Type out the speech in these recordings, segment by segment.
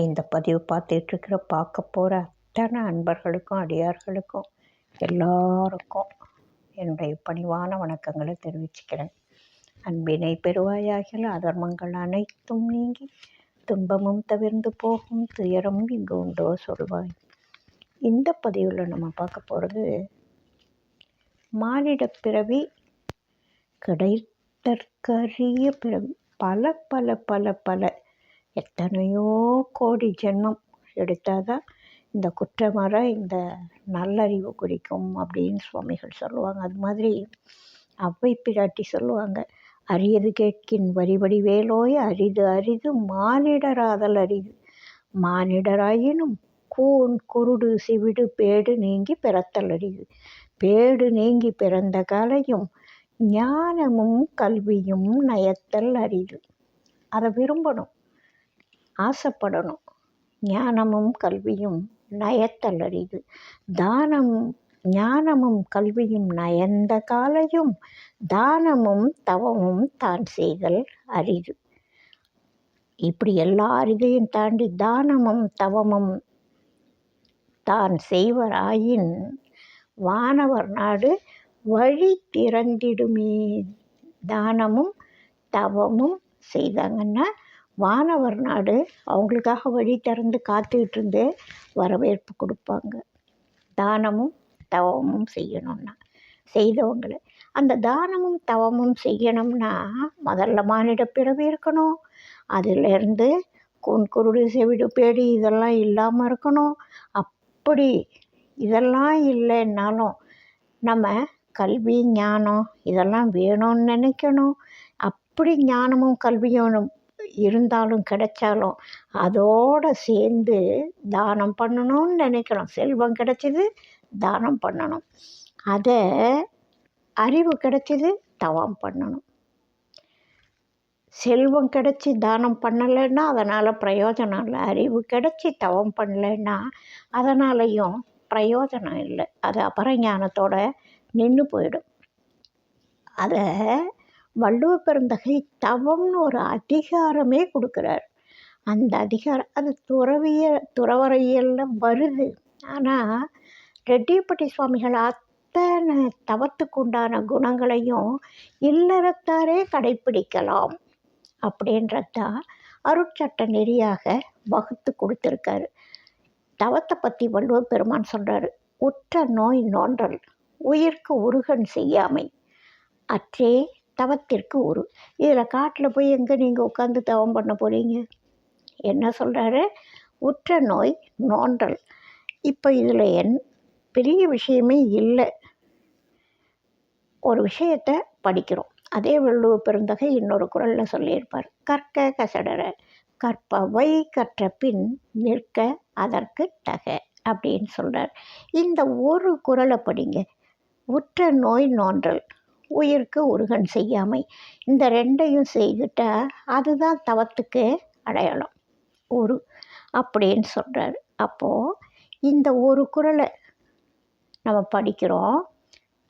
இந்த பதிவு பார்த்துட்ருக்கிற பார்க்க போகிற அத்தனை அன்பர்களுக்கும் அடியார்களுக்கும் எல்லாருக்கும் என்னுடைய பணிவான வணக்கங்களை தெரிவிச்சுக்கிறேன். அன்பினை பெறுவாயாகில் அதர்மங்கள் அனைத்தும் நீங்கி துன்பமும் தவிர்ந்து போகும் துயரமும் இங்கு உண்டோ சொல்வாய். இந்த பதிவில் நம்ம பார்க்க போகிறது மானிட பிறவி கிடைத்தற்கரிய பிறவி பல பல பல பல எத்தனையோ கோடி ஜென்மம் எடுத்தால் தான் இந்த குற்றமர இந்த நல்லறிவு குறிக்கும் அப்படின்னு சுவாமிகள் சொல்லுவாங்க. அது மாதிரி அவ்வை பிராட்டி சொல்லுவாங்க. அரியது கேட்கின் வரிபடி வேலோய் அரிது அரிது மானிடராதல் அரிது. மானிடராயினும் கூன் குருடு சிவிடு பேடு நீங்கி பிறத்தல் அரிது. பேடு நீங்கி பிறந்த காலையும் ஞானமும் கல்வியும் நயத்தல் அரிது. அதை விரும்பணும். ஆசைப்படணும். ஞானமும் கல்வியும் நயத்தல் அரிது. தானம் ஞானமும் கல்வியும் நயந்த காலையும் தானமும் தவமும் தான் செய்தல் அரிது. இப்படி எல்லா அரிதையும் தாண்டி தானமும் தவமும் தான் செய்வராயின் வானவர் நாடு வழி திறந்திடுமே. தானமும் தவமும் செய்தாங்கன்னா வானவர் நாடு அவங்களுக்காக வழி திறந்து காத்துக்கிட்டு இருந்து வரவேற்பு கொடுப்பாங்க. தானமும் தவமும் செய்யணும்னா செய்தவங்களை. அந்த தானமும் தவமும் செய்யணும்னா முதல்ல மானிட பிறவி இருக்கணும். அதிலேருந்து குண்குருடு செவிடு பேடி இதெல்லாம் இல்லாமல் இருக்கணும். அப்படி இதெல்லாம் இல்லைன்னாலும் நம்ம கல்வி ஞானம் இதெல்லாம் வேணும்னு நினைக்கணும். அப்படி ஞானமும் கல்வியும் இருந்தாலும் கிடைச்சாலும் அதோடு சேர்ந்து தானம் பண்ணணும்னு நினைக்கிறோம். செல்வம் கிடைச்சிது தானம் பண்ணணும். அதை அறிவு கிடைச்சிது தவம் பண்ணணும். செல்வம் கிடச்சி தானம் பண்ணலைன்னா அதனால் பிரயோஜனம் இல்லை. அறிவு கிடச்சி தவம் பண்ணலைன்னா அதனாலையும் பிரயோஜனம் இல்லை. அது அபரஞானத்தோட நின்று போயிடும். அதை வள்ளுவ பெருந்தகை தவம்னு ஒரு அதிகாரமே கொடுக்குறார். அந்த அதிகாரம் அது துறவிய துறவரையெல்லாம் வருது. ஆனால் ரெட்டியப்பட்டி சுவாமிகள் அத்தனை தவத்துக்கு உண்டான குணங்களையும் இல்லறத்தாரே கடைப்பிடிக்கலாம் அப்படின்றதான் அருட்சட்ட நெறியாக வகுத்து கொடுத்துருக்காரு. தவத்தை பற்றி வள்ளுவ பெருமான் சொல்கிறாரு உற்ற நோய் நோன்றல் உயிர்க்கு உருகன் செய்யாமை. அற்றே தவத்திற்கு உரு. இதில் காட்டில் போய் எங்கே நீங்கள் உட்காந்து தவம் பண்ண போகிறீங்க என்ன சொல்கிறாரு உற்ற நோய் நோன்றல். இப்போ இதில் என் பெரிய விஷயமே இல்லை. ஒரு விஷயத்தை படிக்கிறோம். அதே வள்ளுவ பெருந்தகை இன்னொரு குரலில் சொல்லியிருப்பார். கற்க கசடர கற்பவை கற்ற பின் நிற்க அதற்கு தக அப்படின்னு சொல்கிறார் இந்த ஒரு குரலை படிங்க. உற்ற நோய் நோன்றல். உயிருக்கு உருகன் செய்யாமை. இந்த ரெண்டையும் செய்துட்டால் அதுதான் தவத்துக்கு அடையாளம். ஒரு அப்படின்னு சொல்கிறார் அப்போது இந்த ஒரு குரலை நம்ம படிக்கிறோம்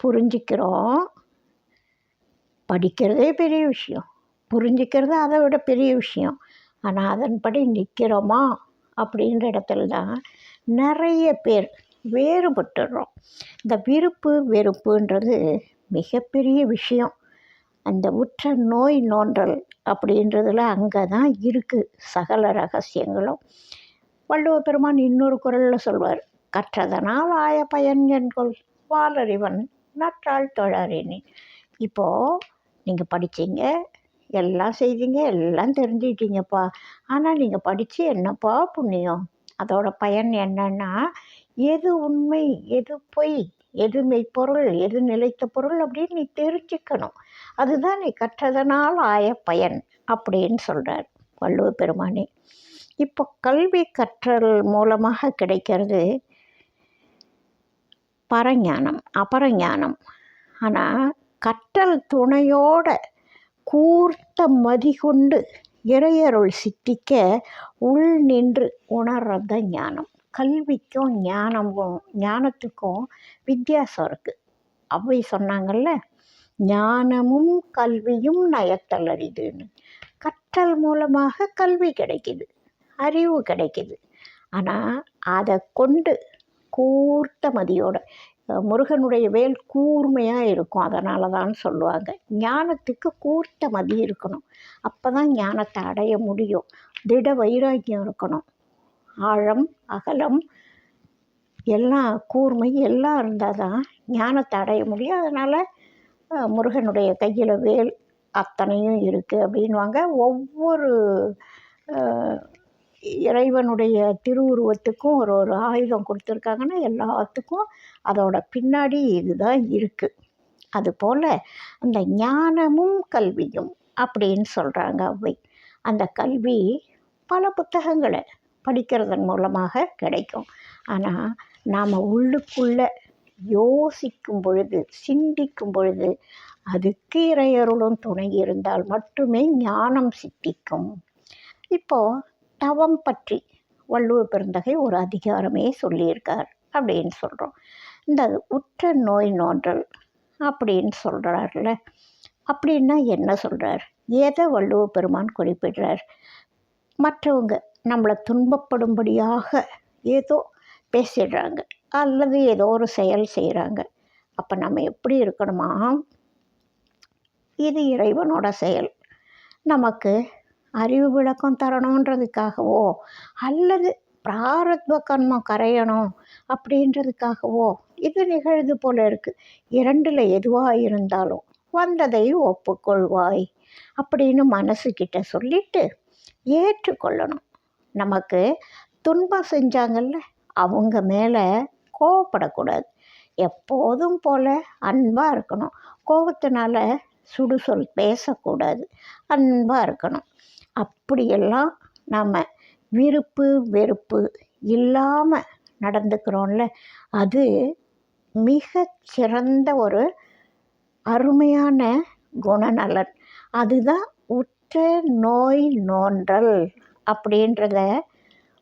புரிஞ்சிக்கிறோம். படிக்கிறதே பெரிய விஷயம். புரிஞ்சிக்கிறது அதை விட பெரிய விஷயம். ஆனால் அதன்படி நிற்கிறோமா அப்படின்ற இடத்துல தான் நிறைய பேர் வேறுபட்டுடுறோம். இந்த விருப்பு வெறுப்புன்றது மிகப்பெரிய விஷயம். அந்த உற்ற நோய் நோன்றல் அப்படின்றதுல அங்கே தான் இருக்குது சகல ரகசியங்களும். வள்ளுவ பெருமான் இன்னொரு குரலில் சொல்வார் கற்றதனால் ஆய பயன் என்கொள் வாலறிவன் நற்றாள் தொழறினி இப்போது நீங்கள் படித்தீங்க எல்லாம் செய்தீங்க எல்லாம் தெரிஞ்சுக்கிட்டீங்கப்பா ஆனால் நீங்கள் படித்து என்னப்பா புண்ணியம்? அதோட பயன் என்னன்னா எது உண்மை எது பொய்? எது மெய்ப்பொருள் எது நிலைத்த பொருள் அப்படின்னு நீ தெரிஞ்சுக்கணும். அதுதான் நீ கற்றதனால் ஆய பயன் அப்படின்னு சொல்கிறார் வள்ளுவ பெருமானே. இப்போ கல்வி கற்றல் மூலமாக கிடைக்கிறது பரஞானம் அபரஞானம். ஆனால் கற்றல் துணையோட கூர்த்த மதி கொண்டு இறையருள் சித்திக்க உள் நின்று உணர்றது ஞானம். கல்விக்கும் ஞானமும் ஞானத்துக்கும் வித்தியாசம் இருக்குது அவை சொன்னாங்கல்ல ஞானமும் கல்வியும் நயத்தல் அரிதுன்னு. கற்றல் மூலமாக கல்வி கிடைக்கிது அறிவு கிடைக்கிது. ஆனால் அதை கொண்டு கூர்த்த மதியோட முருகனுடைய வேல் கூர்மையாக இருக்கும். அதனால தான் சொல்லுவாங்க ஞானத்துக்கு கூர்த்த மதி இருக்கணும். அப்போ தான் ஞானத்தை அடைய முடியும். திட வைராக்கியம் இருக்கணும். ஆழம் அகலம் எல்லாம் கூர்மை எல்லாம் இருந்தால் தான் ஞானத்தை அடைய முடியும். அதனால் முருகனுடைய கையில் வேல் அத்தனையும் இருக்குது அப்படின்வாங்க ஒவ்வொரு இறைவனுடைய திருவுருவத்துக்கும் ஒரு ஒரு ஆயுதம் கொடுத்துருக்காங்கன்னா எல்லாத்துக்கும் அதோட பின்னாடி இதுதான் இருக்குது அதுபோல் அந்த ஞானமும் கல்வியும் அப்படின்னு சொல்கிறாங்க அவை. அந்த கல்வி பல புத்தகங்களை படிக்கிறதன் மூலமாக கிடைக்கும். ஆனால் நாம் உள்ளுக்குள்ளே யோசிக்கும் பொழுது சிந்திக்கும் பொழுது அதுக்கு இறையருளும் துணை இருந்தால் மட்டுமே ஞானம் சித்திக்கும். இப்போது தவம் பற்றி வள்ளுவ பெருந்தகை ஒரு அதிகாரமே சொல்லியிருக்கார் அப்படின்னு சொல்கிறோம் இந்த உற்ற நோய் நோன்றல் அப்படின்னு சொல்கிறார்ல அப்படின்னா என்ன சொல்கிறார் எதை வள்ளுவ பெருமான் குறிப்பிடுறார்? மற்றவங்க நம்மளை துன்பப்படும்படியாக ஏதோ பேசிடுறாங்க அல்லது ஏதோ ஒரு செயல் செய்கிறாங்க அப்போ நம்ம எப்படி இருக்கணுமா? இது இறைவனோட செயல். நமக்கு அறிவு விளக்கம் தரணுன்றதுக்காகவோ அல்லது பிராரத்வ கர்மம் கரையணும் அப்படின்றதுக்காகவோ இது நிகழ்வு போல இருக்குது இரண்டில் எதுவாக இருந்தாலும் வந்ததை ஒப்புக்கொள்வாய் அப்படின்னு மனசுக்கிட்ட சொல்லிட்டு ஏற்றுக்கொள்ளணும். நமக்கு துன்பம் செஞ்சாங்கல்ல அவங்க மேலே கோவப்படக்கூடாது. எப்போதும் போல் அன்பாக இருக்கணும். கோபத்தினால சுடுசொல் பேசக்கூடாது. அன்பாக இருக்கணும். அப்படியெல்லாம் நாம் விருப்பு வெறுப்பு இல்லாமல் நடந்துக்கிறோம்ல அது மிக சிறந்த ஒரு அருமையான குணநலன். அதுதான் உற்ற நோய் நோன்றல். அப்படின்றத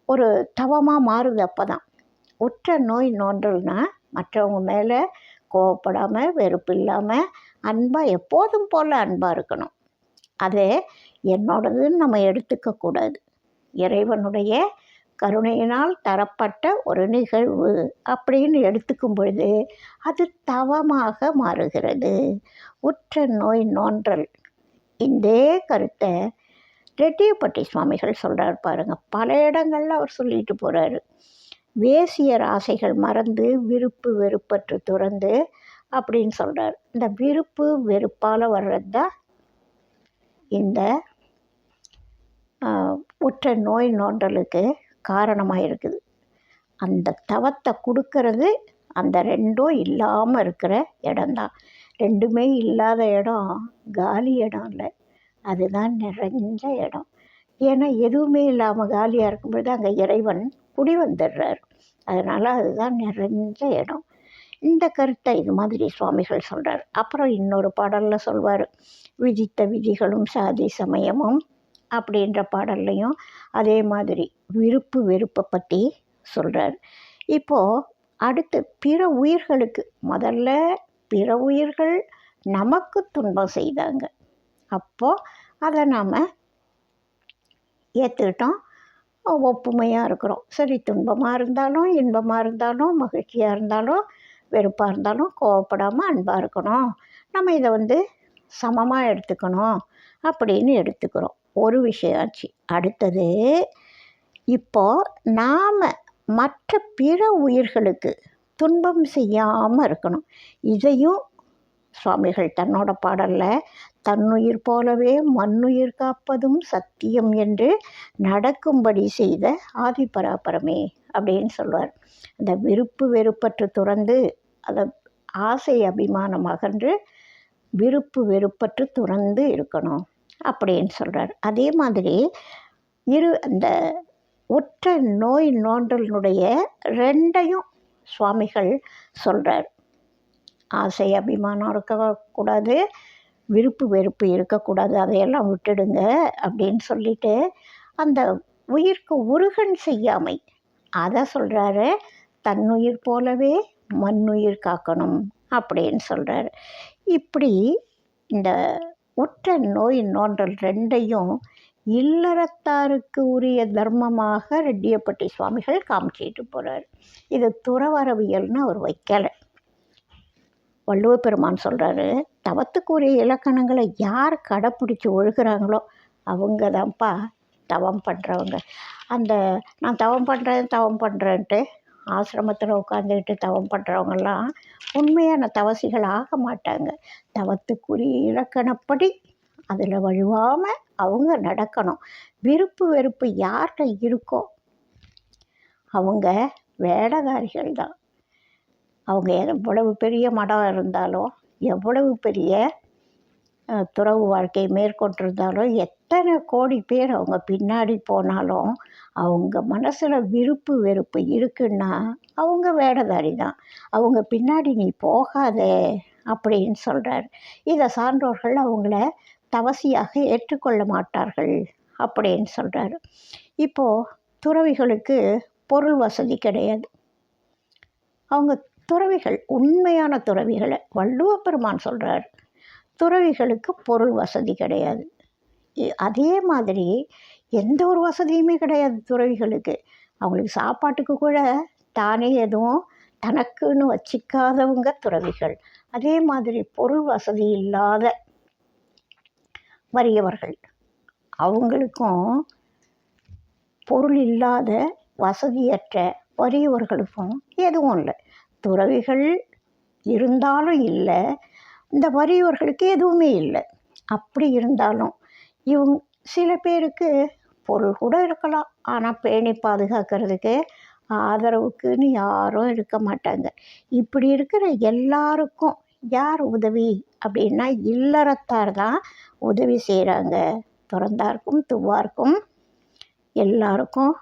ஒரு தவமாக மாறுது அப்போ தான் உற்ற நோய் நோன்றல்னா மற்றவங்க மேலே கோவப்படாமல் வெறுப்பு இல்லாமல் அன்பாக எப்போதும் போல் அன்பாக இருக்கணும். அது என்னோடதுன்னு நம்ம எடுத்துக்கக்கூடாது இறைவனுடைய கருணையினால் தரப்பட்ட ஒரு நிகழ்வு அப்படின்னு எடுத்துக்கும் பொழுது அது தவமாக மாறுகிறது. உற்ற நோய் நோன்றல். இந்த கருத்தை ரெட்டியப்பட்டி சுவாமிகள் சொல்கிறார் பாருங்கள் பல இடங்கள்ல அவர் சொல்லிட்டு போகிறாரு வேசியர் ஆசைகள் மறந்து விருப்பு வெறுப்பற்று துறந்து அப்படின்னு சொல்கிறார் இந்த விருப்பு வெறுப்பால் வர்றது தான் இந்த ஆஹ், உற்ற நோய் நோண்டலுக்கு காரணமாக இருக்குது. அந்த தவத்தை கொடுக்கறது அந்த ரெண்டும் இல்லாமல் இருக்கிற இடம்தான். ரெண்டுமே இல்லாத இடம் காலி இடம் இல்லை. அதுதான் நிறைஞ்ச இடம். ஏன்னா எதுவுமே இல்லாமல் காலியாக இருக்கும்பொழுது அங்கே இறைவன் குடி வந்துடுறார். அதனால் அதுதான் நிறைஞ்ச இடம். இந்த கருத்தை இது மாதிரி சுவாமிகள் சொல்கிறார் அப்புறம் இன்னொரு பாடலில் சொல்வார் விதித்த விதிகளும் சாதி சமயமும் அப்படின்ற பாடல்லையும் அதே மாதிரி விருப்பு வெறுப்பை பற்றி சொல்கிறார் இப்போது அடுத்து பிற உயிர்களுக்கு முதல்ல பிற உயிர்கள் நமக்கு துன்பம் செய்தாங்க. அப்போது அதை நாம் ஏற்றுக்கிட்டோம் ஒப்புமையாக இருக்கிறோம். சரி துன்பமாக இருந்தாலும் இன்பமாக இருந்தாலும் மகிழ்ச்சியாக இருந்தாலும் வெறுப்பாக இருந்தாலும் கோவப்படாமல் அன்பாக இருக்கணும். நம்ம இதை வந்து சமமாக எடுத்துக்கணும் அப்படின்னு எடுத்துக்கிறோம். ஒரு விஷயம் ஆச்சு. அடுத்தது இப்போது நாம் மற்ற பிற உயிர்களுக்கு துன்பம் செய்யாமல் இருக்கணும். இதையும் சுவாமிகள் தன்னோட பாடலில் தன்னுயிர் போலவே மண்ணுயிர் காப்பதும் சத்தியம் என்று நடக்கும்படி செய்த ஆதிபராபரமே அப்படின்னு சொல்வார். அந்த விருப்பு வெறுப்பற்று துறந்து அதை ஆசை அபிமானம் அகன்று விருப்பு வெறுப்பற்று துறந்து இருக்கணும் அப்படின்னு சொல்கிறார் அதே மாதிரி இரு அந்த ஒற்ற நோய் நோன்றலினுடைய ரெண்டையும் சுவாமிகள் சொல்கிறார் ஆசை அபிமானம் இருக்கக்கூடாது விருப்பு வெறுப்பு இருக்கக்கூடாது அதையெல்லாம் விட்டுடுங்க அப்படின்னு சொல்லிட்டு அந்த உயிர்க்கு உருகன் செய்யாமை. அதை சொல்கிறாரு தன்னுயிர் போலவே மண்ணுயிர் காக்கணும் அப்படின்னு சொல்கிறாரு இப்படி இந்த ஒற்ற நோய் நோன்றல் ரெண்டையும் இல்லறத்தாருக்கு உரிய தர்மமாக ரெட்டியப்பட்டி சுவாமிகள் காமிச்சிட்டு போகிறார் இது துறவரவியல்னு அவர் வைக்கலை. வள்ளுவ பெருமான் சொல்கிறாரு தவத்துக்குரிய இலக்கணங்களை யார் கடைப்பிடிச்சி ஒழுகிறாங்களோ அவங்க தான்ப்பா தவம் பண்ணுறவங்க அந்த நான் தவம் பண்ணுறேன் தவம் பண்ணுறேன்ட்டு ஆசிரமத்தில் உட்காந்துக்கிட்டு தவம் பண்ணுறவங்கெல்லாம் உண்மையான தவசிகள் ஆக மாட்டாங்க. தவத்துக்குரிய இலக்கணப்படி அதில் வழுவாமல் அவங்க நடக்கணும். விருப்பு வெறுப்பு யார்கிட்ட இருக்கோ அவங்க வேடதாரிகள் தான். அவங்க எவ்வளவு பெரிய மடம் இருந்தாலும் எவ்வளவு பெரிய துறவு வாழ்க்கையை மேற்கொண்டிருந்தாலும் எத்தனை கோடி பேர் அவங்க பின்னாடி போனாலும் அவங்க மனசில் விருப்பு வெறுப்பு இருக்குன்னா அவங்க வேடதாரி தான் அவங்க பின்னாடி நீ போகாதே அப்படின்னு சொல்கிறார் இதை சான்றோர்கள் அவங்கள தவசியாக ஏற்றுக்கொள்ள மாட்டார்கள் அப்படின்னு சொல்கிறாரு இப்போது துறவிகளுக்கு பொருள் வசதி கிடையாது. அவங்க துறவிகள் உண்மையான துறவிகளை வள்ளுவ பெருமான் சொல்கிறார் துறவிகளுக்கு பொருள் வசதி கிடையாது. அதே மாதிரி எந்த ஒரு வசதியுமே கிடையாது துறவிகளுக்கு. அவங்களுக்கு சாப்பாட்டுக்கு கூட தானே எதுவும் தனக்குன்னு வச்சிக்காதவங்க துறவிகள். அதே மாதிரி பொருள் வசதி இல்லாத வறியவர்கள் அவங்களுக்கும் பொருள் இல்லாத வசதியற்ற வறியவர்களுக்கும் எதுவும் இல்லை. துறவிகள் இருந்தாலும் இல்லை இந்த வறியவர்களுக்கு எதுவுமே இல்லை. அப்படி இருந்தாலும் இவங்க சில பேருக்கு பொருள் கூட இருக்கலாம். ஆனால் பேணி பாதுகாக்கிறதுக்கு ஆதரவுக்குன்னு யாரும் இருக்க மாட்டாங்க. இப்படி இருக்கிற எல்லாருக்கும் யார் உதவி அப்படின்னா இல்லறத்தார் தான் உதவி செய்கிறாங்க பிறந்தாருக்கும் துவாருக்கும் எல்லாருக்கும்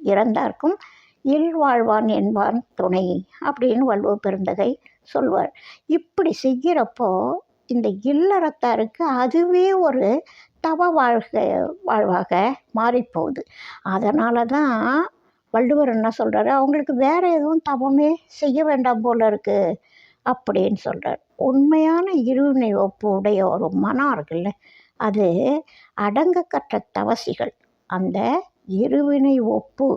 இறந்தாருக்கும் இல்வாழ்வான் என்பான் துணை அப்படின்னு வள்ளுவ பெருந்தகை சொல்வார். இப்படி செய்கிறப்போ இந்த இல்லறத்தாருக்கு அதுவே ஒரு தவ வாழ்க்கை வாழ்வாக மாறிப்போகுது. அதனால தான் வள்ளுவர் என்ன சொல்கிறாரு அவங்களுக்கு வேறு எதுவும் தவமே செய்ய வேண்டாம் போல இருக்குது அப்படின்னு சொல்கிறார் உண்மையான இருவினை ஒப்பு உடைய ஒரு மனம் இருக்குல்ல அது அடங்க கற்ற தவசிகள். அந்த இருவினை ஒப்பு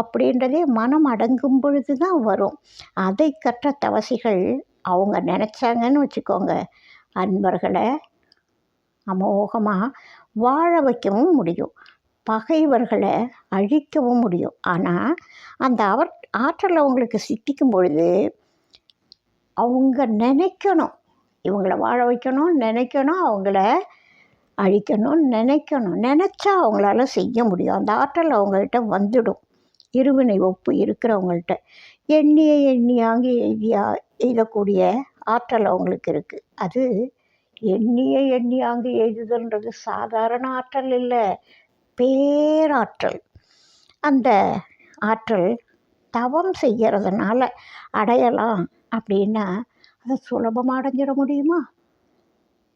அப்படின்றதே மனம் அடங்கும் பொழுது தான் வரும். அதை கற்ற தவசிகள் அவங்க நினச்சாங்கன்னு வச்சுக்கோங்க. அன்பர்களை அமோகமாக வாழ வைக்கவும் முடியும். பகைவர்களை அழிக்கவும் முடியும். ஆனால் அந்த அவர் ஆற்றல் அவங்களுக்கு சித்திக்கும் பொழுது அவங்க நினைக்கணும். இவங்கள வாழ வைக்கணும் நினைக்கணும் அவங்கள அழிக்கணும்னு நினைக்கணும். நினச்சா அவங்களால செய்ய முடியும். அந்த ஆற்றல் அவங்கள்ட்ட வந்துடும். இருவினை ஒப்பு இருக்கிறவங்கள்ட்ட. எண்ணிய எண்ணியாங்க எய்தியா எய்தக்கூடிய ஆற்றல் அவங்களுக்கு இருக்குது அது எண்ணிய எண்ணியாங்க எய்துதல்ன்றது சாதாரண ஆற்றல் இல்லை. பேராற்றல். அந்த ஆற்றல் தவம் செய்கிறதுனால அடையலாம் அப்படின்னா அதை சுலபமாக அடைஞ்சிட முடியுமா?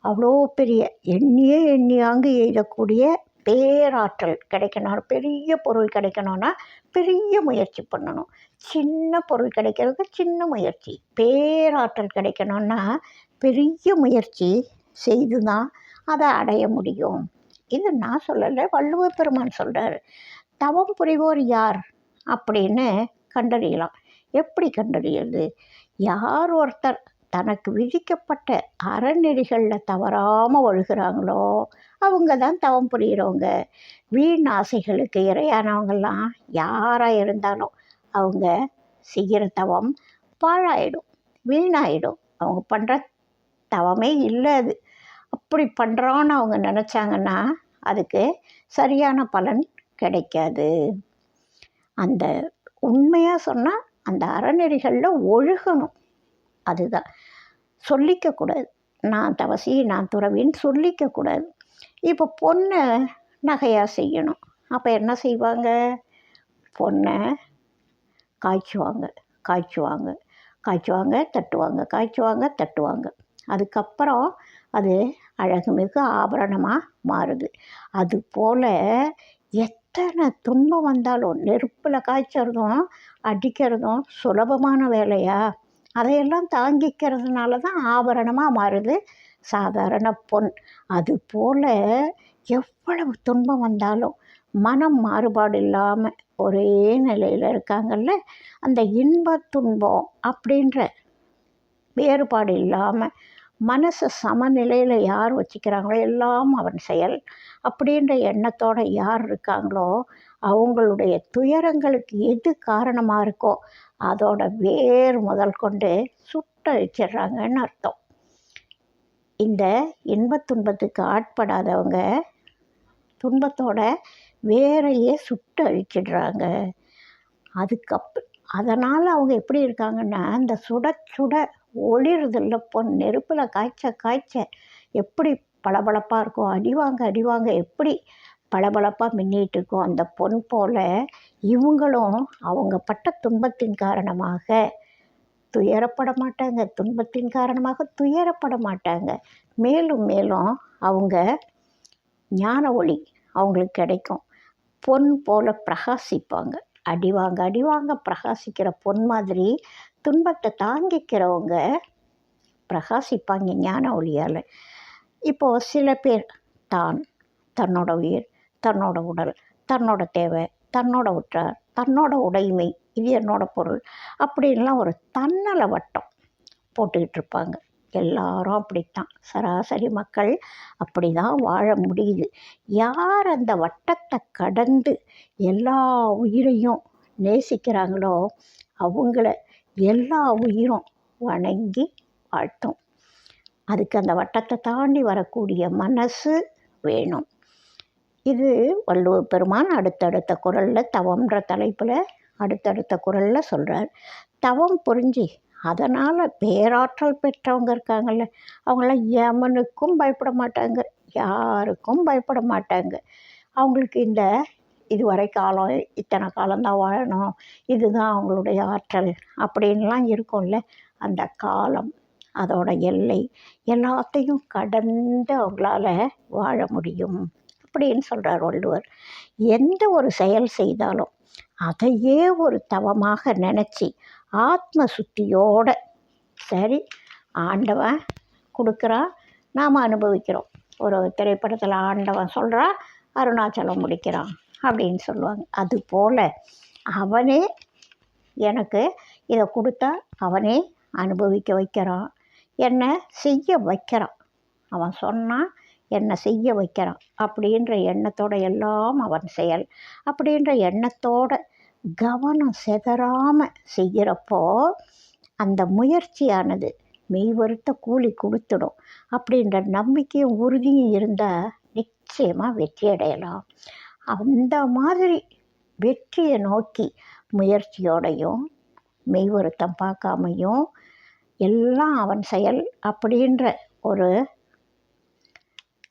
அவ்வளோ பெரிய எண்ணியே எண்ணியாங்கு எய்தக்கூடிய பேராற்றல் கிடைக்கணும். பெரிய பொருள் கிடைக்கணும்னா பெரிய முயற்சி பண்ணணும். சின்ன பொருள் கிடைக்கிறதுக்கு சின்ன முயற்சி. பேராற்றல் கிடைக்கணும்னா பெரிய முயற்சி செய்து தான் அதை அடைய முடியும். இது நான் சொல்லலை வள்ளுவ பெருமான் சொல்கிறார் தவம் புரிவோர் யார் அப்படின்னு கண்டறியலாம். எப்படி கண்டறியது யார் ஒருத்தர் தனக்கு விதிக்கப்பட்ட அறநெறிகளில் தவறாமல் ஒழுகிறாங்களோ அவங்க தான் தவம் புரிகிறவங்க வீண் ஆசைகளுக்கு இரையானவங்கெல்லாம் யாராக இருந்தாலும் அவங்க செய்கிற தவம் பாழாயிடும் வீணாயிடும். அவங்க பண்ணுற தவமே இல்லை அது. அப்படி பண்ணுறோன்னு அவங்க நினச்சாங்கன்னா அதுக்கு சரியான பலன் கிடைக்காது. அந்த உண்மையாக சொன்னால் அந்த அறநெறிகளில் ஒழுகணும். அதுதான். சொல்லிக்கக்கூடாது. நான் தவசி நான் துறவின்னு சொல்லிக்கக்கூடாது. இப்போ பொண்ணை நகையாக செய்யணும். அப்போ என்ன செய்வாங்க? பொண்ணை காய்ச்சுவாங்க காய்ச்சுவாங்க. காய்ச்சுவாங்க தட்டுவாங்க காய்ச்சுவாங்க தட்டுவாங்க. அதுக்கப்புறம் அது அழகுமிகு ஆபரணமாக மாறுது. அது போல் எத்தனை துன்பம் வந்தாலும் நெருப்பில் காய்ச்சறதும் அடிக்கிறதும் சுலபமான வேலையா? அதையெல்லாம் தாங்கிக்கிறதுனால தான் ஆபரணமாக மாறுது. சாதாரண பொன். அது போல் எவ்வளவு துன்பம் வந்தாலும் மனம் மாறுபாடு இல்லாமல் ஒரே நிலையில் இருக்காங்கல்ல? அந்த இன்ப துன்பம் அப்படின்ற வேறுபாடு இல்லாமல் மனசை சமநிலையில் யார் வச்சுக்கிறாங்களோ எல்லாம் அவன் செயல். அப்படின்ற எண்ணத்தோடு யார் இருக்காங்களோ அவங்களுடைய துயரங்களுக்கு எது காரணமாக இருக்கோ அதோட வேர் முதல் கொண்டு சுட்ட வச்சிடுறாங்கன்னு அர்த்தம். இந்த இன்பத் துன்பத்துக்கு ஆட்படாதவங்க துன்பத்தோட வேரையே சுட்டு அழிச்சிடுறாங்க அதுக்கப் அதனால் அவங்க எப்படி இருக்காங்கன்னா அந்த சுட சுட ஒளிருதில்ல பொன் நெருப்பில் காய்ச்ச காய்ச்ச எப்படி பளபளப்பாக இருக்கும் அடிவாங்க அடிவாங்க எப்படி பளபளப்பாக மின்னிட்டு இருக்கும் அந்த பொன் போல் இவங்களும் அவங்க பட்ட துன்பத்தின் காரணமாக துயரப்பட மாட்டாங்க. துன்பத்தின் காரணமாக துயரப்பட மாட்டாங்க. மேலும் மேலும் அவங்க ஞான ஒளி அவங்களுக்கு கிடைக்கும். பொன் போல பிரகாசிப்பாங்க. அடிவாங்க அடிவாங்க பிரகாசிக்கிற பொன் மாதிரி துன்பத்தை தாங்கிக்கிறவங்க பிரகாசிப்பாங்க ஞான ஒளியால். இப்போது சில பேர் தான் தன்னோட உயிர். தன்னோட உடல் தன்னோட தேவை தன்னோட உற்றார் தன்னோட உடைமை இது என்னோட பொருள் அப்படின்லாம் ஒரு தன்னல வட்டம் போட்டுக்கிட்டு இருப்பாங்க. எல்லாரும் அப்படித்தான். சராசரி மக்கள் அப்படி தான் வாழ முடியுது. யார் அந்த வட்டத்தை கடந்து எல்லா உயிரையும் நேசிக்கிறாங்களோ அவங்கள எல்லா உயிரும் வணங்கி வாழ்த்தும். அதுக்கு அந்த வட்டத்தை தாண்டி வரக்கூடிய மனசு வேணும். இது வள்ளுவ பெருமான் அடுத்தடுத்த குரலில் தவம்ன்ற தலைப்பில் அடுத்தடுத்த குரலில் சொல்கிறார் தவம் புரிஞ்சு அதனால் பேராற்றல் பெற்றவங்க இருக்காங்கல்ல அவங்களாம் யமனுக்கும் பயப்பட மாட்டாங்க யாருக்கும் பயப்பட மாட்டாங்க. அவங்களுக்கு இந்த இதுவரை காலம் இத்தனை காலம்தான் வாழணும் இதுதான் அவங்களுடைய ஆற்றல் அப்படின்லாம் இருக்கும்ல அந்த காலம் அதோட எல்லை எல்லாத்தையும் கடந்து அவங்களால வாழ முடியும். அப்படின்னு சொல்கிறார் வள்ளுவர். எந்த ஒரு செயல் செய்தாலும் அதையே ஒரு தவமாக நினச்சி ஆத்ம சுத்தியோட சரி ஆண்டவன் கொடுக்குறான் நாம் அனுபவிக்கிறோம். ஒரு திரைப்படத்தில் ஆண்டவன் சொல்கிறான் அருணாச்சலம் முடிக்கிறான் அப்படின்னு சொல்லுவாங்க. அதுபோல் அவனே எனக்கு இதை கொடுத்தா அவனே அனுபவிக்க வைக்கிறான். என்னை? செய்ய வைக்கிறான். அவன் சொன்னான் என்னை செய்ய வைக்கிறான் அப்படின்ற எண்ணத்தோட எல்லாம் அவன் செயல். அப்படின்ற எண்ணத்தோட கவனம் செதறாமல் செய்கிறப்போ அந்த முயற்சியானது மெய்வருத்த கூலி கொடுத்துடும் அப்படின்ற நம்பிக்கையும் உறுதியும் இருந்தால் நிச்சயமாக வெற்றி அடையலாம். அந்த மாதிரி வெற்றியை நோக்கி முயற்சியோடையும் மெய்வருத்தம் பார்க்காமையும் எல்லாம் அவன் செயல் அப்படின்ற ஒரு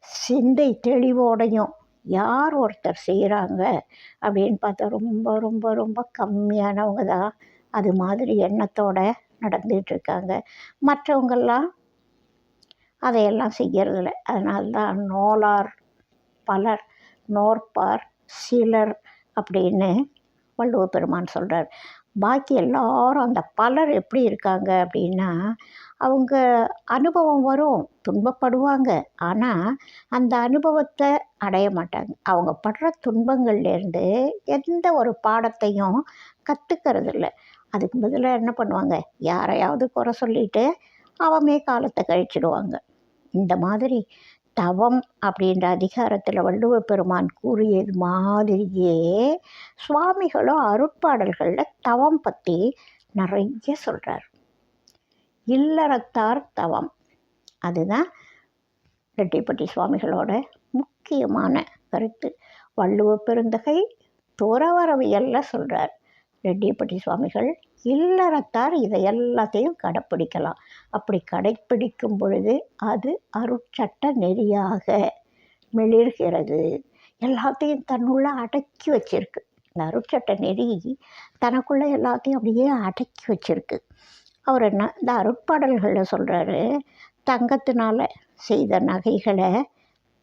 சிந்தை தெளிவோடையும் யார் ஒருத்தர் செய்கிறாங்க அப்படின்னு பார்த்தா ரொம்ப ரொம்ப ரொம்ப கம்மியானவங்க தான் அது மாதிரி எண்ணத்தோட நடந்துகிட்ருக்காங்க. மற்றவங்கெல்லாம் அதையெல்லாம் செய்கிறதில்ல அதனால தான் நோலார் பலர் நோற்பார் சிலர் அப்படின்னு வள்ளுவ பெருமான் சொல்கிறார் பாக்கி எல்லாரும் அந்த பலர் எப்படி இருக்காங்க அப்படின்னா அவங்க அனுபவம் வரும் துன்பப்படுவாங்க. ஆனால் அந்த அனுபவத்தை அடைய மாட்டாங்க. அவங்க படுற துன்பங்கள்லேருந்து எந்த ஒரு பாடத்தையும் கற்றுக்கிறது இல்லை அதுக்கு பதிலாக என்ன பண்ணுவாங்க? யாரையாவது குறை சொல்லிட்டு அவமே காலத்தை கழிச்சிடுவாங்க. இந்த மாதிரி தவம் அப்படின்ற அதிகாரத்தில் வள்ளுவ பெருமான் கூறியது மாதிரியே சுவாமிகளும் அருட்பாடல்களில் தவம் பற்றி நிறைய சொல்கிறார் இல்லறத்தார் தவம். அதுதான் ரெட்டிப்பட்டி சுவாமிகளோட முக்கியமான கருத்து. வள்ளுவ பெருந்தகை துறவரவியலில் சொல்கிறார் ரெட்டியப்பட்டி சுவாமிகள் இல்லறத்தார் இதை எல்லாத்தையும் கடைப்பிடிக்கலாம். அப்படி கடைப்பிடிக்கும் பொழுது அது அருட்சட்ட நெறியாக மிளிர்கிறது. எல்லாத்தையும் தன்னுள்ளே அடக்கி வச்சிருக்கு. இந்த அருட்சட்ட நெறி தனக்குள்ளே எல்லாத்தையும் அப்படியே அடக்கி வச்சிருக்கு. அவர் என்ன இந்த அருட்பாடல்களில் சொல்கிறாரு தங்கத்தினால் செய்த நகைகளை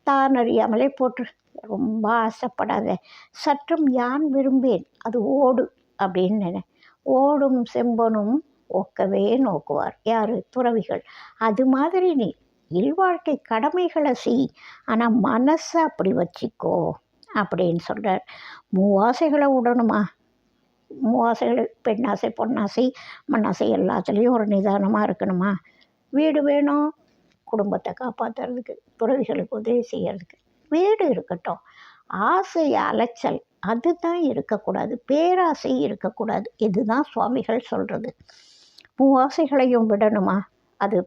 தான் அறியாமலே போட்டு ரொம்ப ஆசைப்படாத சற்றும் யான் விரும்பேன் அது ஓடு அப்படின்னு. ஓடும் செம்பனும் ஒக்கவே நோக்குவார். யார்? துறவிகள். அது மாதிரி நீ இல்வாழ்க்கை கடமைகளை செய். ஆனால் மனசை அப்படி வச்சுக்கோ அப்படின்னு சொல்கிறார் மூவாசைகளை விடணுமா மூவாசைகள் பெண்ணாசை பொன்னாசை மண்ணாசை எல்லாத்துலேயும் ஒரு நிதானமாக இருக்கணுமா? வீடு வேணும். குடும்பத்தை காப்பாற்றுறதுக்கு துறவிகளுக்கு உதவி செய்கிறதுக்கு வீடு இருக்கட்டும். ஆசை அலைச்சல் அதுதான் இருக்கக்கூடாது. பேராசை இருக்கக்கூடாது. இதுதான் சுவாமிகள் சொல்கிறது மூவாசைகளையும் விடணுமா? அது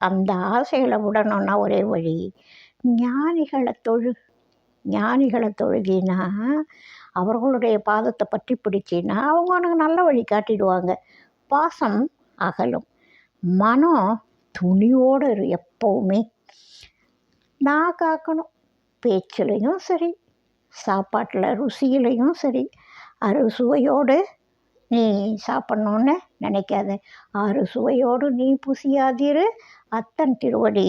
அந்த ஆசைகளை விடணும்னா ஒரே வழி ஞானிகளை தொழு ஞானிகளை தொழுகினா அவர்களுடைய பாதத்தை பற்றி பிடிச்சின்னா அவங்க உனக்கு நல்ல வழி காட்டிடுவாங்க. பாசம் அகலும். மனம் துணியோடு இரு எப்போவுமே. நான் காக்கணும். பேச்சிலையும் சரி சாப்பாட்டில் ருசியிலையும் சரி. அறுசுவையோடு நீ சாப்பிட்ணுன்னு நினைக்காத. ஆறு சுவையோடு நீ புசியாதிரு அத்தன் திருவடி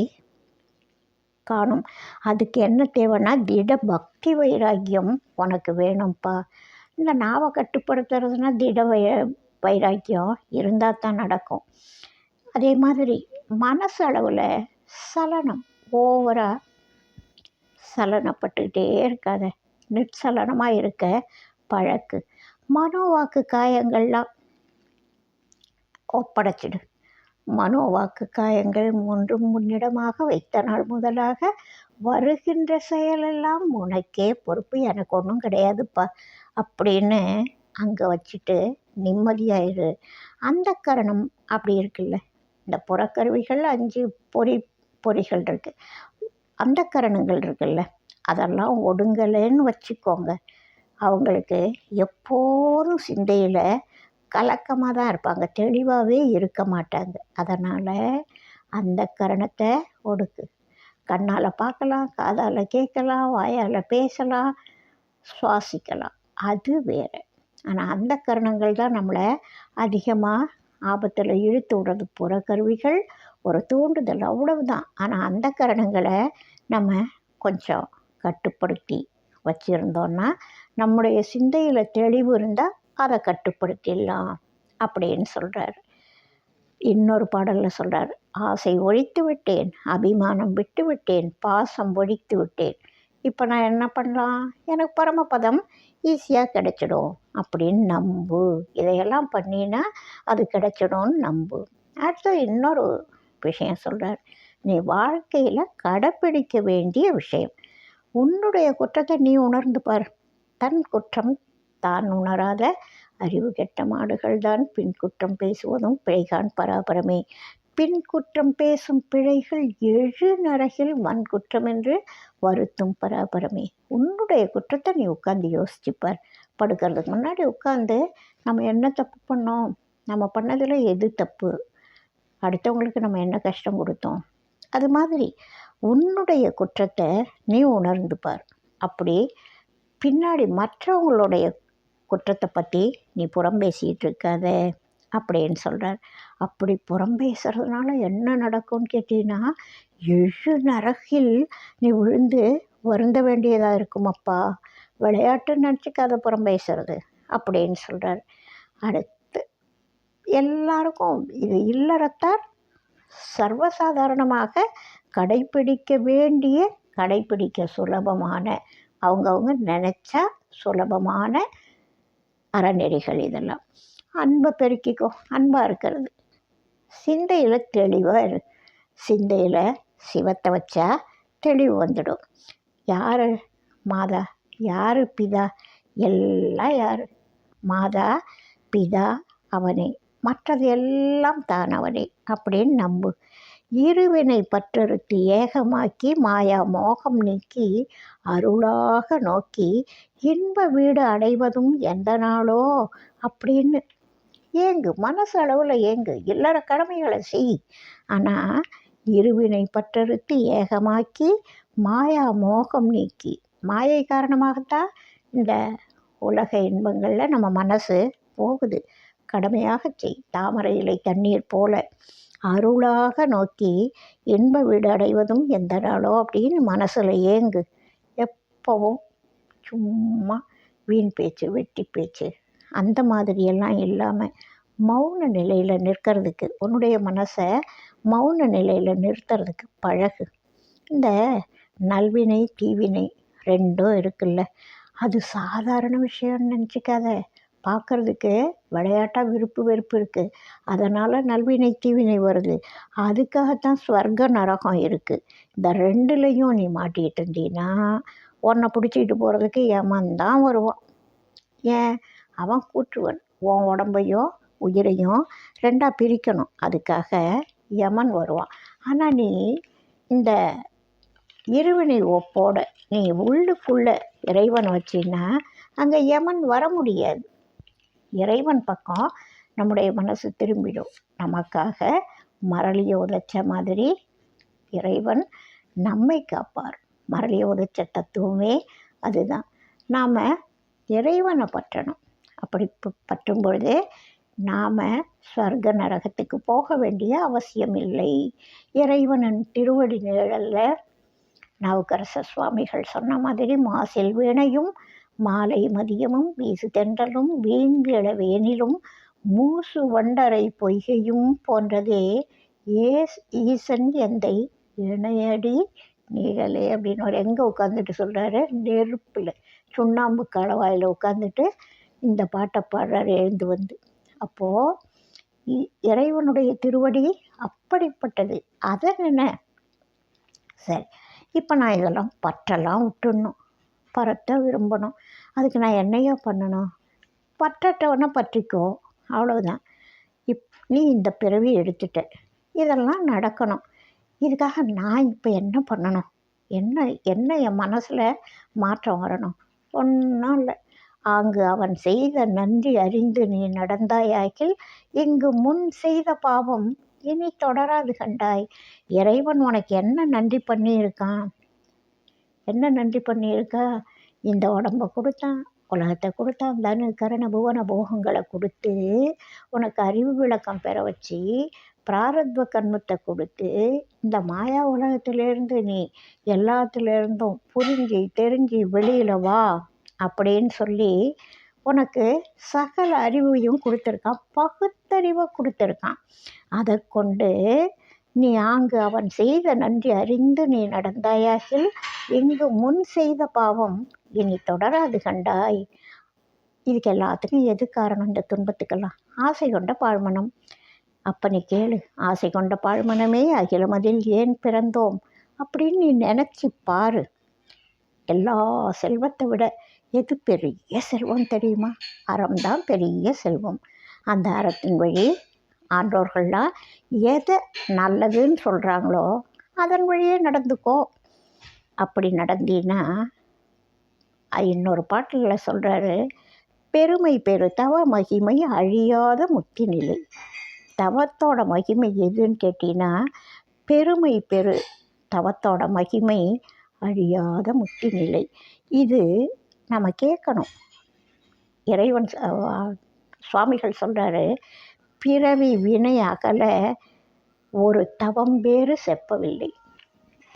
காணும். அதுக்கு என்ன தேவைன்னா திட பக்தி வைராக்கியம் உனக்கு வேணும்ப்பா இந்த நாவை கட்டுப்படுத்துறதுனா திட வை வைராக்கியம் இருந்தால் தான் நடக்கும். அதே மாதிரி மனசு அளவில் சலனம் ஓவராக சலனப்பட்டுக்கிட்டே இருக்காத. நிற்சலனமாக இருக்க பழக்கு. மனோவாக்கு காயங்கள்லாம் ஒப்படைச்சிடு. மனோவாக்கு காயங்கள் மூன்றும் முன்னிடமாக வைத்த நாள் முதலாக வருகின்ற செயலெல்லாம் உனக்கே பொறுப்பு. எனக்கு ஒன்றும் கிடையாதுப்பா. அப்படின்னு அங்கே வச்சுட்டு நிம்மதியாயிரு. அந்த கரணம் அப்படி இருக்குல்ல. இந்த புறக்கருவிகள் அஞ்சு பொறி பொறிகள் இருக்குது அந்த கரணங்கள் இருக்குல்ல. அதெல்லாம் ஒடுங்கலைன்னு வச்சுக்கோங்க. அவங்களுக்கு எப்போதும் சிந்தையில் கலக்கமாக தான் இருப்பாங்க. தெளிவாகவே இருக்க மாட்டாங்க. அதனால் அந்த கரணத்தை ஒடுக்கு. கண்ணால் பார்க்கலாம் காதால் கேட்கலாம் வாயால் பேசலாம் சுவாசிக்கலாம். அது வேறு. ஆனால் அந்த கரணங்கள் தான் நம்மளை அதிகமாக ஆபத்தில் இழுத்து விடுறது. புற கருவிகள் ஒரு தூண்டுதல் அவ்வளவுதான். ஆனால் அந்த கரணங்களை நம்ம கொஞ்சம் கட்டுப்படுத்தி வச்சுருந்தோன்னா நம்முடைய சிந்தையில் தெளிவு இருந்தால் அதை கட்டுப்படுத்திடலாம் அப்படின்னு சொல்கிறார் இன்னொரு பாடலில் சொல்கிறார் ஆசை ஒழித்து விட்டேன் அபிமானம் விட்டு விட்டேன் பாசம் ஒழித்து விட்டேன். இப்போ நான் என்ன பண்ணலாம்? எனக்கு பரமபதம் ஈஸியாக கிடைச்சிடும். அப்படின்னு நம்பு. இதையெல்லாம் பண்ணினா அது கிடைச்சிடும்னு நம்பு. அடுத்து இன்னொரு விஷயம் சொல்கிறார் நீ வாழ்க்கையில் கடைப்பிடிக்க வேண்டிய விஷயம். உன்னுடைய குற்றத்தை நீ உணர்ந்து பார். தன் குற்றம் தான் உணராத அறிவு கெட்ட மாடுகள் தான் பின் குற்றம் பேசுவதும் பிழைகான் பராபரமே. பின் குற்றம் பேசும் பிழைகள் எழு நரகில் வன் குற்றம் என்று வருத்தும் பராபரமே. உன்னுடைய குற்றத்தை நீ உட்காந்து யோசிச்சுப்பார். படுக்கிறதுக்கு முன்னாடி உட்காந்து நம்ம என்ன தப்பு பண்ணோம்? நம்ம பண்ணதில் எது தப்பு? அடுத்தவங்களுக்கு நம்ம என்ன கஷ்டம் கொடுத்தோம்? அது மாதிரி உன்னுடைய குற்றத்தை நீ உணர்ந்து பார் அப்படி பின்னாடி மற்றவங்களுடைய குற்றத்தை பற்றி நீ புறம் பேசிகிட்டு இருக்காத அப்படின்னு சொல்கிறார் அப்படி புறம் பேசுகிறதுனால என்ன நடக்கும்னு கேட்டீங்கன்னா எழு நரகில் நீ விழுந்து வருந்த வேண்டியதாக இருக்குமப்பா. விளையாட்டுன்னு நினச்சிக்காத புறம் பேசுறது அப்படின்னு சொல்கிறார் அடுத்து எல்லாருக்கும் இது இல்லறத்தார் சர்வசாதாரணமாக கடைப்பிடிக்க வேண்டிய கடைப்பிடிக்க சுலபமான அவங்கவுங்க நினச்சா சுலபமான அறநெறிகள் இதெல்லாம். அன்பை பெருக்கிக்கோ அன்பாக இருக்கிறது. சிந்தையில் தெளிவாக இரு. சிந்தையில் சிவத்தை வச்சா தெளிவு வந்துடும். யார்? மாதா. யார்? பிதா. எல்லாம் யார்? மாதா பிதா அவனே. மற்றது எல்லாம் தான் அவனே. அப்படின்னு நம்பு. இருவினை பற்றறுத்து ஏகமாக்கி மாயா மோகம் நீக்கி அருளாக நோக்கி இன்ப வீடு அடைவதும் எந்த நாளோ? அப்படின்னு. ஏங்கு மனசு அளவில் ஏங்கு இல்லற கடமைகளை செய். ஆனால் இருவினை பற்றறுத்து ஏகமாக்கி மாயா மோகம் நீக்கி. மாயை காரணமாகத்தான் இந்த உலக இன்பங்களில் நம்ம மனசு போகுது. கடமையாக செய். தாமரை இலை தண்ணீர் போல. அருளாக நோக்கி இன்ப வீடு அடைவதும் எந்த நாளோ அப்படின்னு மனசில் ஏங்கு. எப்போவும் சும்மா வீண் பேச்சு வெட்டி பேச்சு அந்த மாதிரியெல்லாம் இல்லாமல் மௌன நிலையில் நிற்கிறதுக்கு உன்னுடைய மனசை மௌன நிலையில் நிறுத்துறதுக்கு பழகு. இந்த நல்வினை தீவினை ரெண்டும் இருக்குல்ல. அது சாதாரண விஷயம்னு நினச்சிக்காத. பார்க்குறதுக்கு விளையாட்டாக விருப்பு வெறுப்பு இருக்குது அதனால் நல்வினை தீவினை வருது. அதுக்காகத்தான் ஸ்வர்க நரகம் இருக்குது இந்த ரெண்டுலேயும் நீ மாட்டிகிட்டு இருந்தீன்னா உன்னை பிடிச்சிக்கிட்டு போகிறதுக்கு ஏமான் தான் வருவான். ஏன்? அவன் கூற்றுவன். உன் உடம்பையும் உயிரையும் ரெண்டாக பிரிக்கணும். அதுக்காக யமன் வருவான். ஆனால் நீ இந்த இருவினை ஒப்போட நீ உள்ளுக்குள்ளே இறைவனை வச்சின்னா அங்கே யமன் வர முடியாது. இறைவன் பக்கம் நம்முடைய மனசு திரும்பிடும். நமக்காக மரளிய உதைச்ச மாதிரி இறைவன் நம்மை காப்பார். மரளிய உதைச்ச தத்துவமே அதுதான். நாம் இறைவனை பற்றணும். அப்படி பற்றும் பொழுது நாம் ஸ்வர்க நரகத்துக்கு போக வேண்டிய அவசியம் இல்லை. இறைவனின் திருவடி நிழலில் நவகரச சுவாமிகள் சொன்ன மாதிரி மாசில் வீணையும் மாலை மதியமும் வீசு தென்றலும் வீங்கிழ வேனிலும் மூசு வண்டரை பொய்கையும் போன்றதே. ஏஸ் ஈசன் எந்தை இணையடி நீழலே அப்படின்னு ஒரு எங்கே உட்காந்துட்டு சொல்கிறாரு நெருப்பில் சுண்ணாம்பு களவாயில் உட்காந்துட்டு இந்த பாட்டை பாடுறாரு எழுந்து வந்து. அப்போது இறைவனுடைய திருவடி அப்படிப்பட்டது. அதை என்ன? சரி இப்போ நான் இதெல்லாம் பற்றெல்லாம் விட்டுடணும். பறத்த விரும்பணும். அதுக்கு நான் என்னையோ பண்ணணும். பற்றட்டவனை பற்றிக்கோ. அவ்வளவுதான். இப் நீ இந்த பிறவி எடுத்துட்ட. இதெல்லாம் நடக்கணும். இதுக்காக நான் இப்போ என்ன பண்ணணும்? என்ன என்ன என் மனசில் மாற்றம் வரணும்? ஒன்றும் இல்லை. அங்கு அவன் செய்த நன்றி அறிந்து நீ நடந்தாயாக்கில் இங்கு முன் செய்த பாவம் இனி தொடராது கண்டாய். இறைவன் உனக்கு என்ன நன்றி பண்ணியிருக்கான்? என்ன நன்றி பண்ணியிருக்கா? இந்த உடம்பை கொடுத்தான் உலகத்தை கொடுத்தான் தனு கரண புவன போகங்களை கொடுத்து உனக்கு அறிவு விளக்கம் பெற வச்சு பிராரத்வ கண்மத்தை கொடுத்து இந்த மாயா உலகத்திலேருந்து நீ எல்லாத்துலேருந்தும் புரிஞ்சு தெரிஞ்சு வெளியில் வா அப்படின்னு சொல்லி உனக்கு சகல அறிவையும் கொடுத்துருக்கான் பகுத்தறிவை கொடுத்துருக்கான். அதை கொண்டு நீ ஆங்கு அவன் செய்த நன்றி அறிந்து நீ நடந்தாயாகில் இங்கு முன் செய்த பாவம் இனி தொடராது கண்டாய். இதுக்கு எல்லாத்துக்கும் எது காரணம் இந்த துன்பத்துக்கெல்லாம்? ஆசை கொண்ட பாழ்மனம். அப்ப நீ கேளு ஆசை கொண்ட பாழ்மனமே அகிலமதில் ஏன் பிறந்தோம்? அப்படின்னு நீ நினச்சி பாரு. எல்லா செல்வத்தை விட எது பெரிய செல்வம் தெரியுமா? அறம்தான் பெரிய செல்வம். அந்த அறத்தின் வழி ஆன்றோர்கள்லாம் எதை நல்லதுன்னு சொல்கிறாங்களோ அதன் வழியே நடந்துக்கோ. அப்படி நடந்தீன்னா இன்னொரு பாட்டில் சொல்கிறாரு பெருமை பெரு தவ மகிமை அழியாத முத்தி நிலை தவத்தோட மகிமை எதுன்னு கேட்டிங்கன்னா பெருமை பெரு தவத்தோட மகிமை அழியாத முத்தி நிலை இது நம்ம கேட்கணும். இறைவன் சுவாமிகள் சொல்கிறாரு பிறவி வினை அகல ஒரு தவம் வேறு செப்பவில்லை.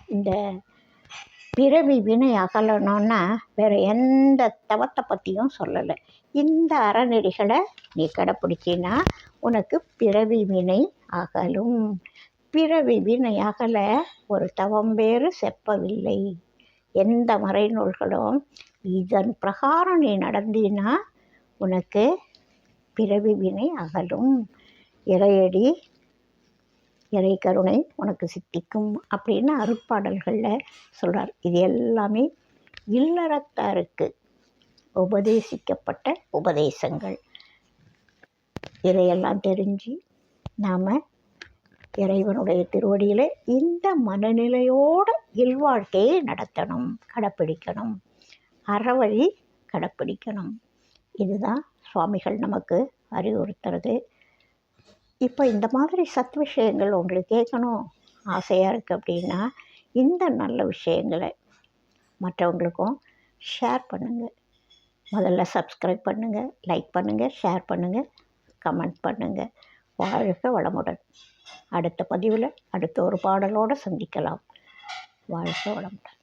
இந்த பிறவி வினை அகலணும்னா வேறு எந்த தவத்தை பற்றியும் சொல்லலை. இந்த அறநெறிகளை நீ கடைப்பிடிச்சின்னா உனக்கு பிறவி வினை அகலும். பிறவி வினை அகல ஒரு தவம் வேறு செப்பவில்லை. எந்த மறைநூல்களும் இதன் பிரகாரம் நீ நடந்தீன்னா உனக்கு பிறவி வினை அகலும். இறையடி இறை கருணை உனக்கு சித்திக்கும் அப்படின்னு அருட்பாடல்களில் சொல்கிறார் இது எல்லாமே இல்லறத்தாருக்கு உபதேசிக்கப்பட்ட உபதேசங்கள். இதையெல்லாம் தெரிஞ்சு நாம் இறைவனுடைய திருவடியில் இந்த மனநிலையோடு இல்வாழ்க்கையை நடத்தணும் கடைப்பிடிக்கணும். அறவழி கடைப்பிடிக்கணும். இதுதான் சுவாமிகள் நமக்கு அறிவுறுத்துறது. இப்போ இந்த மாதிரி சத் விஷயங்கள் உங்களுக்கு கேட்கணும் ஆசையாக இருக்குது அப்படின்னா இந்த நல்ல விஷயங்களை மற்றவங்களுக்கும் ஷேர் பண்ணுங்கள் முதல்ல சப்ஸ்கிரைப் பண்ணுங்கள் லைக் பண்ணுங்கள் ஷேர் பண்ணுங்கள் கமெண்ட் பண்ணுங்கள் வாழ்க வளமுடன். அடுத்த பதிவில் அடுத்த ஒரு பாடலோடு சந்திக்கலாம். வாழ்க வளமுடன்.